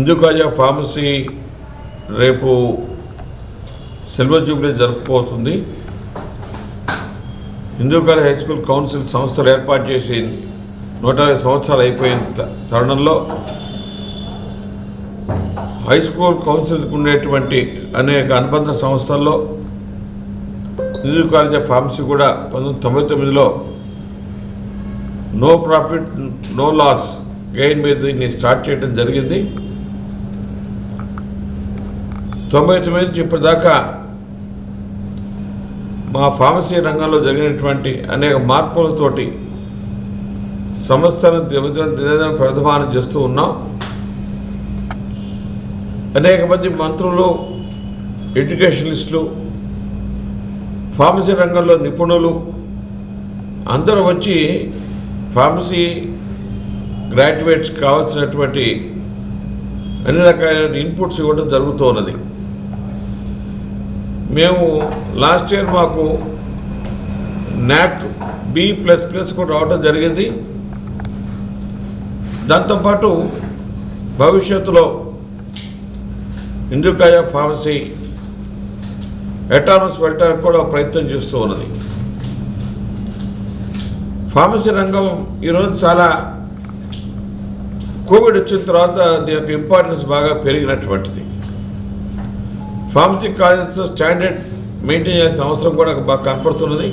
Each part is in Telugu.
హిందూకాజా ఫార్మసీ రేపు సిల్వర్ జూబ్లీ జరుపుకోతుంది హిందూకాజా హై స్కూల్ కౌన్సిల్ సంస్థలు ఏర్పాటు చేసి నూట అరవై సంవత్సరాలు అయిపోయిన తరుణంలో హై స్కూల్ కౌన్సిల్కి ఉండేటువంటి అనేక అనుబంధ సంస్థల్లో హిందూ కాలేజ్ ఆఫ్ ఫార్మసీ కూడా పంతొమ్మిది తొంభై తొమ్మిదిలో no profit no loss gain మీద దీన్ని స్టార్ట్ చేయడం జరిగింది. తొంభై తొమ్మిది నుంచి ఇప్పటిదాకా మా ఫార్మసీ రంగంలో జరిగినటువంటి అనేక మార్పులతోటి సంస్థను దినదిన దినదిన ప్రతిభానం చేస్తూ ఉన్నాం. అనేక మంది మంత్రులు ఎడ్యుకేషనలిస్టులు ఫార్మసీ రంగంలో నిపుణులు అందరూ వచ్చి ఫార్మసీ గ్రాడ్యుయేట్స్ కావాల్సినటువంటి అన్ని రకాలైన ఇన్పుట్స్ ఇవ్వడం జరుగుతూ ఉన్నది. మేము లాస్ట్ ఇయర్ మాకు నాక్ బి ప్లస్ ప్లస్ కూడా రావడం జరిగింది. దాంతోపాటు భవిష్యత్తులో ఇందుకాయ ఫార్మసీ ఎటానమస్ వెళ్ళటానికి కూడా ప్రయత్నం చేస్తూ ఉన్నది. ఫార్మసీ రంగం ఈరోజు చాలా కోవిడ్ వచ్చిన తర్వాత దీనికి ఇంపార్టెన్స్ బాగా పెరిగినటువంటిది. ఫార్మసీ కాలేజెస్ స్టాండర్డ్ మెయింటైన్ చేయాల్సిన అవసరం కూడా బాగా కనపడుతున్నది.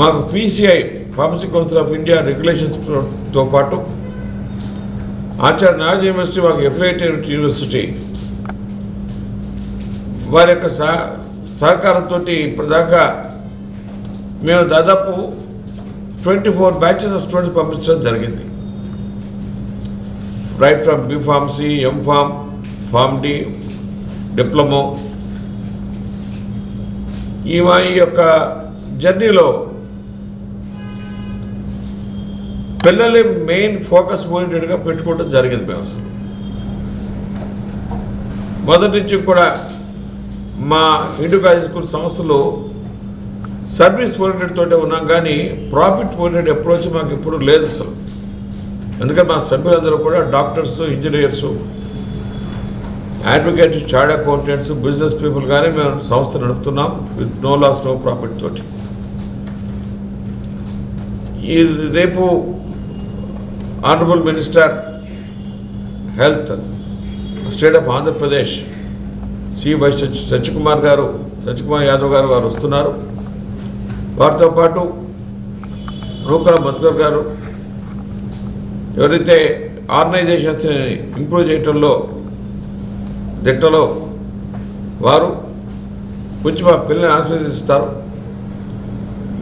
మాకు PCI pharmacy council of India రెగ్యులేషన్స్తో పాటు ఆచార్య నారాయణ యూనివర్సిటీ మాకు ఎఫిలేటెడ్ యూనివర్సిటీ. వారి యొక్క సహ సహకారంతో ఇప్పటిదాకా మేము దాదాపు twenty four batches of students పంపించడం జరిగింది. Right from B pharmacy M pharm pharm D diploma. ఈమె ఈ యొక్క జర్నీలో పిల్లల్ని మెయిన్ ఫోకస్ ఓరియంటెడ్గా పెట్టుకోవడం జరిగింది మేము అసలు. మొదటి నుంచి కూడా మా హిందూ కాలేజ్ స్కూల్ సంస్థలు సర్వీస్ ఓరియంటెడ్ తోటే ఉన్నాం కానీ ప్రాఫిట్ ఓరియంటెడ్ అప్రోచ్ మాకు ఇప్పుడు లేదు అసలు. ఎందుకంటే మా సభ్యులందరూ కూడా doctors engineers advocate chartered accountants business people కానీ మేము సంస్థ నడుపుతున్నాం with no loss no profit తోటి. ఈ రేపు honourable minister health state of Andhra Pradesh C Y Satyakumar garu Satyakumar Yadav గారు వారు వస్తున్నారు. వారితో పాటు రూకల మధుకర్ గారు ఎవరైతే ఆర్గనైజేషన్స్ని ఇంప్రూవ్ చేయటంలో దిట్టలో వారు కొంచెం మా పిల్లల్ని ఆశీర్వదిస్తారు.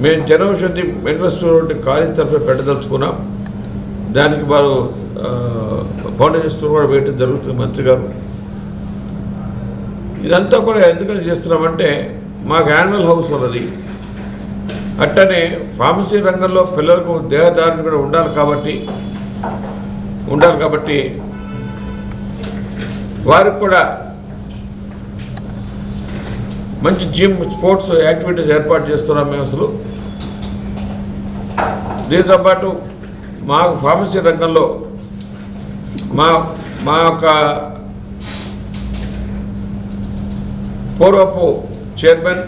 మేము జనౌషధి మెడికల్ స్టోర్ కాలేజ్ తరఫున పెట్టదలుచుకున్నాం. దానికి వారు ఫౌండేషన్ స్టోర్ కూడా వేయటం జరుగుతుంది మంత్రి గారు. ఇదంతా కూడా ఎందుకని చేస్తున్నామంటే మాకు యానిమల్ హౌస్ ఉన్నది. అట్టనే ఫార్మసీ రంగంలో పిల్లలకు దేహదారులు కూడా ఉండాలి కాబట్టి ఉండాలి కాబట్టి వారికి కూడా మంచి జిమ్ స్పోర్ట్స్ యాక్టివిటీస్ ఏర్పాటు చేస్తున్నాం మేము అసలు. దీంతో పాటు ఫార్మసీ రంగంలో మా మా యొక్క పూర్వపు చైర్మన్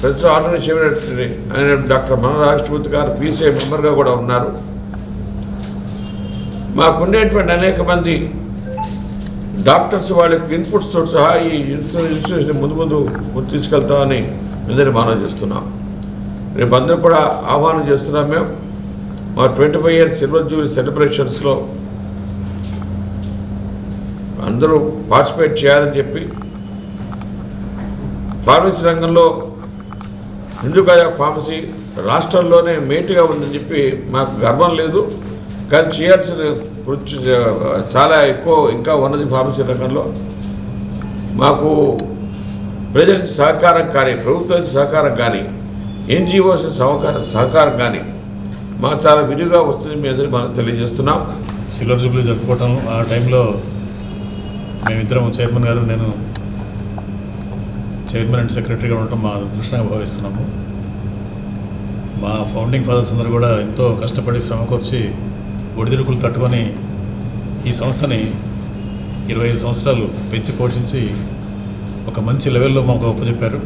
ప్రెసిడెంట్ ఆర్గనైజ్ సెక్రటరీ ఆయన డాక్టర్ మన రాష్ట్రపతి గారు పీసీఐ మెంబర్గా కూడా ఉన్నారు. మాకుండేటువంటి అనేక మంది డాక్టర్స్ వాళ్ళకి ఇన్పుట్స్తో సహా ఈ ఇన్స్టిట్యూషన్ ముందు ముందు ముందు తీసుకెళ్తామని అందరినీ మనం చేస్తున్నాం. రేపు అందరూ కూడా ఆహ్వానం చేస్తున్నాం మేము. మా twenty five years silver jubilee సెలబ్రేషన్స్లో అందరూ పార్టిసిపేట్ చేయాలని చెప్పి ఫార్మసీ రంగంలో హిందూకాయ ఫార్మసీ రాష్ట్రంలోనే మేటుగా ఉందని చెప్పి మాకు గర్వం లేదు. కానీ చేయాల్సిన కృషి చాలా ఎక్కువ ఇంకా ఉన్నది ఫార్మసీ రంగంలో మాకు ప్రజల సహకారం కానీ ప్రభుత్వం సహకారం కానీ ఎన్జిఓస్ సహకారం సహకారం కానీ మాకు చాలా విరిగా వస్తుంది మీ అందరికీ మనం తెలియజేస్తున్నాం. సిల్వర్ జూబ్లీ జరుపుకోవటం ఆ టైంలో మేమిద్దరం చైర్మన్ గారు నేను చైర్మన్ అండ్ సెక్రటరీగా ఉండటం మా అదృష్టంగా భావిస్తున్నాము. మా ఫౌండింగ్ ఫాదర్స్ అందరూ కూడా ఎంతో కష్టపడి శ్రమకొచ్చి ఒడిదుడుకులు తట్టుకొని ఈ సంస్థని ఇరవై ఐదు సంవత్సరాలు పెంచి పోషించి ఒక మంచి లెవెల్లో మాకు అప్పచెప్పారు.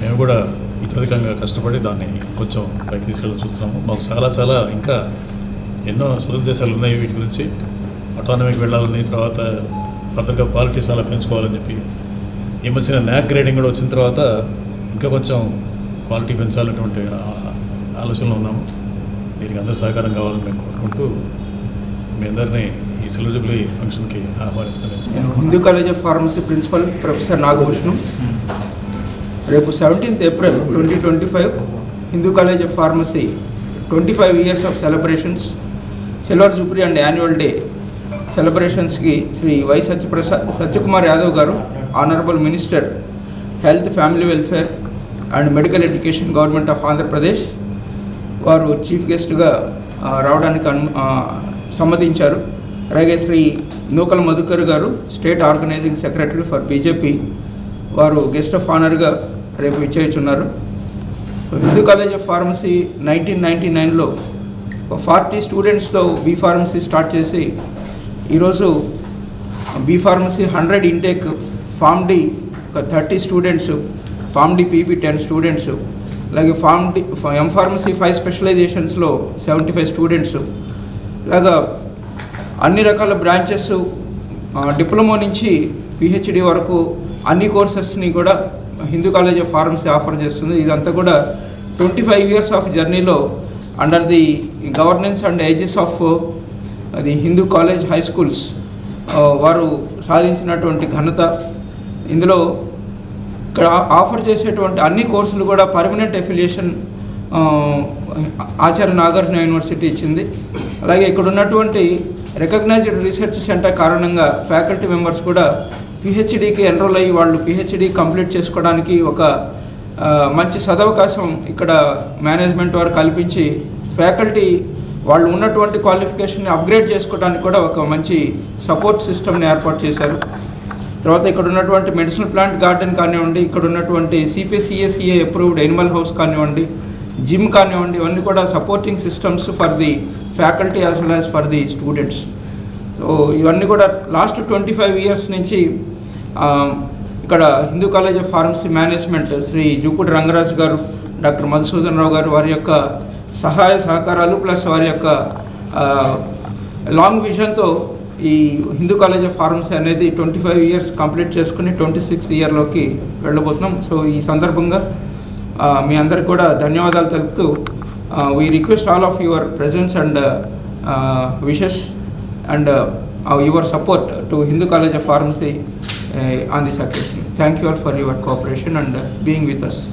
మేము కూడా ఇతధికంగా కష్టపడి దాన్ని కొంచెం పైకి తీసుకెళ్ళి చూస్తున్నాము. మాకు చాలా చాలా ఇంకా ఎన్నో సదుద్దేశాలు ఉన్నాయి వీటి గురించి. అటానమీకి వెళ్ళాలని తర్వాత ఫర్దర్గా క్వాలిటీస్ చాలా పెంచుకోవాలని చెప్పి ఈ మధ్యన న్యాక్ గ్రేడింగ్ కూడా వచ్చిన తర్వాత ఇంకా కొంచెం క్వాలిటీ పెంచాలన్నటువంటి ఆలోచనలు ఆలోచనలో ఉన్నాము. దీనికి అందరి సహకారం కావాలని మేము కోరుకుంటూ మీ అందరినీ ఈ సిల్వర్ ఫంక్షన్కి ఆహ్వానిస్తున్నాను Hindu college of pharmacy principal professor Nagabhushanam. రేపు seventeenth April twenty twenty five Hindu college of pharmacy twenty five years of celebrations. Silver jubilee and annual day సెలబ్రేషన్స్కి Shri Y Satyaprasad Satyakumar Yadav garu honourable minister health family welfare and medical education government of Andhra Pradesh వారు చీఫ్ గెస్ట్గా రావడానికి అను సమ్మతించారు. అలాగే Shri Nukala Madhukar garu state organising secretary for BJP వారు గెస్ట్ ఆఫ్ ఆనర్గా రేపు ఇచ్చేస్తున్నారు Hindu College of Pharmacy nineteen ninety నైన్లో ఒక ఫార్టీ స్టూడెంట్స్తో బీ ఫార్మసీ స్టార్ట్ చేసి ఈరోజు B pharmacy hundred intake pharm D ఒక thirty students pharm D PB ten students అలాగే pharm M pharmacy M pharmacy five స్పెషలైజేషన్స్లో seventy five students ఇలాగా అన్ని రకాల బ్రాంచెస్ డిప్లొమా నుంచి పిహెచ్డి వరకు అన్ని కోర్సెస్ని కూడా Hindu College of Pharmacy offer చేస్తుంది. ఇదంతా కూడా ట్వంటీ ఫైవ్ ఇయర్స్ ఆఫ్ జర్నీలో under the governance and aegis of అది హిందూ కాలేజ్ హై స్కూల్స్ వారు సాధించినటువంటి ఘనత. ఇందులో ఇక్కడ ఆఫర్ చేసేటువంటి అన్ని కోర్సులు కూడా permanent affiliation Acharya Nagarjuna University ఇచ్చింది. అలాగే ఇక్కడ ఉన్నటువంటి రికగ్నైజ్డ్ రీసెర్చ్ సెంటర్ కారణంగా ఫ్యాకల్టీ మెంబర్స్ కూడా పిహెచ్డికి ఎన్రోల్ అయ్యి వాళ్ళు పిహెచ్డి కంప్లీట్ చేసుకోవడానికి ఒక మంచి సదవకాశం ఇక్కడ మేనేజ్మెంట్ వారు కల్పించి ఫ్యాకల్టీ వాళ్ళు ఉన్నటువంటి క్వాలిఫికేషన్ని అప్గ్రేడ్ చేసుకోవడానికి కూడా ఒక మంచి సపోర్ట్ సిస్టమ్ని ఏర్పాటు చేశారు. తర్వాత ఇక్కడ ఉన్నటువంటి మెడిసినల్ ప్లాంట్ గార్డెన్ కానివ్వండి ఇక్కడ ఉన్నటువంటి సిపిసిఎస్ఈఏ అప్రూవ్డ్ ఎనిమల్ హౌస్ కానివ్వండి జిమ్ కానివ్వండి ఇవన్నీ కూడా supporting systems for the faculty as well as for the students so ఇవన్నీ కూడా లాస్ట్ ట్వంటీ ఫైవ్ ఇయర్స్ నుంచి ఇక్కడ Hindu College of Pharmacy management Shri Jukudu Rangaraju garu doctor Madhusudan రావు గారు వారి యొక్క సహాయ సహకారాలు ప్లస్ వారి యొక్క లాంగ్ విజన్తో ఈ హిందూ కాలేజ్ ఆఫ్ ఫార్మసీ అనేది ట్వంటీ ఫైవ్ ఇయర్స్ కంప్లీట్ చేసుకుని ట్వంటీ సిక్స్ ఇయర్లోకి వెళ్ళబోతున్నాం. సో ఈ సందర్భంగా మీ అందరికి కూడా ధన్యవాదాలు తెలుపుతూ we request all of your presence and wishes and your support to Hindu College of Pharmacy on this occasion thank you all for your cooperation and being with us